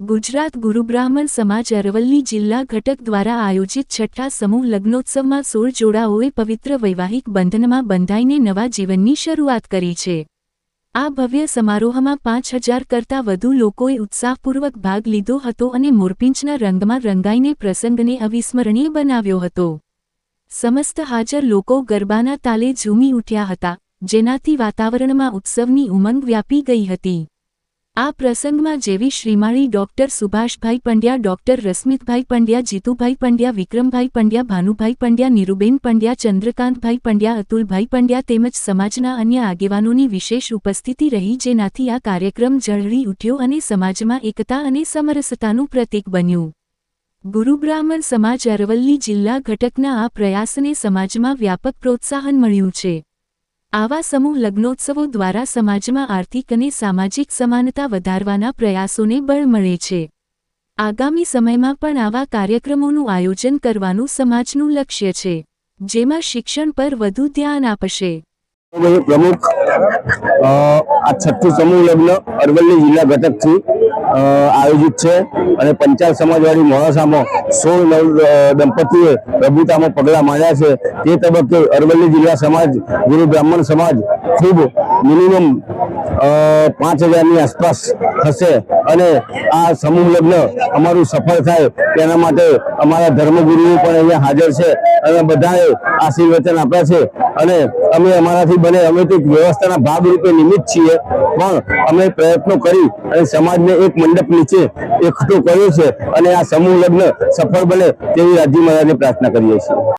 ગુજરાત ગુરુબ્રાહ્મણ સમાજ અરવલ્લી જિલ્લા ઘટક દ્વારા આયોજિત છઠ્ઠા સમૂહ લગ્નોત્સવમાં સોળ જોડાઓએ પવિત્ર વૈવાહિક બંધનમાં બંધાઈને નવા જીવનની શરૂઆત કરી છે. આ ભવ્ય સમારોહમાં પાંચ હજાર કરતાં વધુ લોકોએ ઉત્સાહપૂર્વક ભાગ લીધો હતો અને મોરપિંચના રંગમાં રંગાઈને પ્રસંગને અવિસ્મરણીય બનાવ્યો હતો. સમસ્ત હાજર લોકો ગરબાના તાલે ઝૂમી ઉઠ્યા હતા, જેનાથી વાતાવરણમાં ઉત્સવની ઉમંગ વ્યાપી ગઈ હતી. આ પ્રસંગમાં જેવી શ્રીમાળી ડોક્ટર સુભાષભાઈ પંડ્યા, ડોક્ટર રશ્મિતભાઈ પંડ્યા, જીતુભાઈ પંડ્યા, વિક્રમભાઈ પંડ્યા, ભાનુભાઈ પંડ્યા, નીરુબેન પંડ્યા, ચંદ્રકાંતભાઈ પંડ્યા, અતુલભાઈ પંડ્યા તેમજ સમાજના અન્ય આગેવાનોની વિશેષ ઉપસ્થિતિ રહી, જેનાથી આ કાર્યક્રમ ઝળહળી ઉઠ્યો અને સમાજમાં એકતા અને સમરસતાનું પ્રતીક બન્યું. ગુરુ બ્રાહ્મણ સમાજ અરવલ્લી જિલ્લા ઘટકના આ પ્રયાસને સમાજમાં વ્યાપક પ્રોત્સાહન મળ્યું છે. આવા સમૂહ લગ્નોત્સવો દ્વારા સમાજમાં આર્થિક અને સામાજિક સમાનતા વધારવાના પ્રયાસોને બળ મળે છે. આગામી સમયમાં પણ આવા કાર્યક્રમોનું આયોજન કરવાનું સમાજનું લક્ષ્ય છે, જેમાં શિક્ષણ પર વધુ ધ્યાન આપશે. પ્રમુખ આ છઠ્ઠું સમૂહ લગ્ન અરવલ્લી જિલ્લા ઘટકથી આયોજિત છે અને પંચાલ સમાજવાડી મોડાસામાં સોળ નવ દંપતીએ પ્રભુતામાં પગલાં માંડ્યા છે. તે તબક્કે અરવલ્લી જિલ્લા સમાજ, ગુરુ બ્રાહ્મણ સમાજ ખૂબ મિનિમમ પાંચ હજારની આસપાસ થશે અને આ સમૂહ લગ્ન અમારું સફળ થાય તેના માટે અમારા ધર્મગુરુઓ પણ અહીંયા હાજર છે અને બધાએ આશીર્વચન આપ્યા છે. અને અમે અમારાથી બને, અમે તો વ્યવસ્થાના વ્યવસ્થાના ભાગરૂપે નિમિત્ત છીએ, પણ અમે પ્રયત્નો કરી અને સમાજને એક મંડપ નીચે એકઠો કર્યો છે અને આ સમૂહ લગ્ન સફળ બને તેવી રાજ્ય મહારાજને પ્રાર્થના કરીએ છીએ.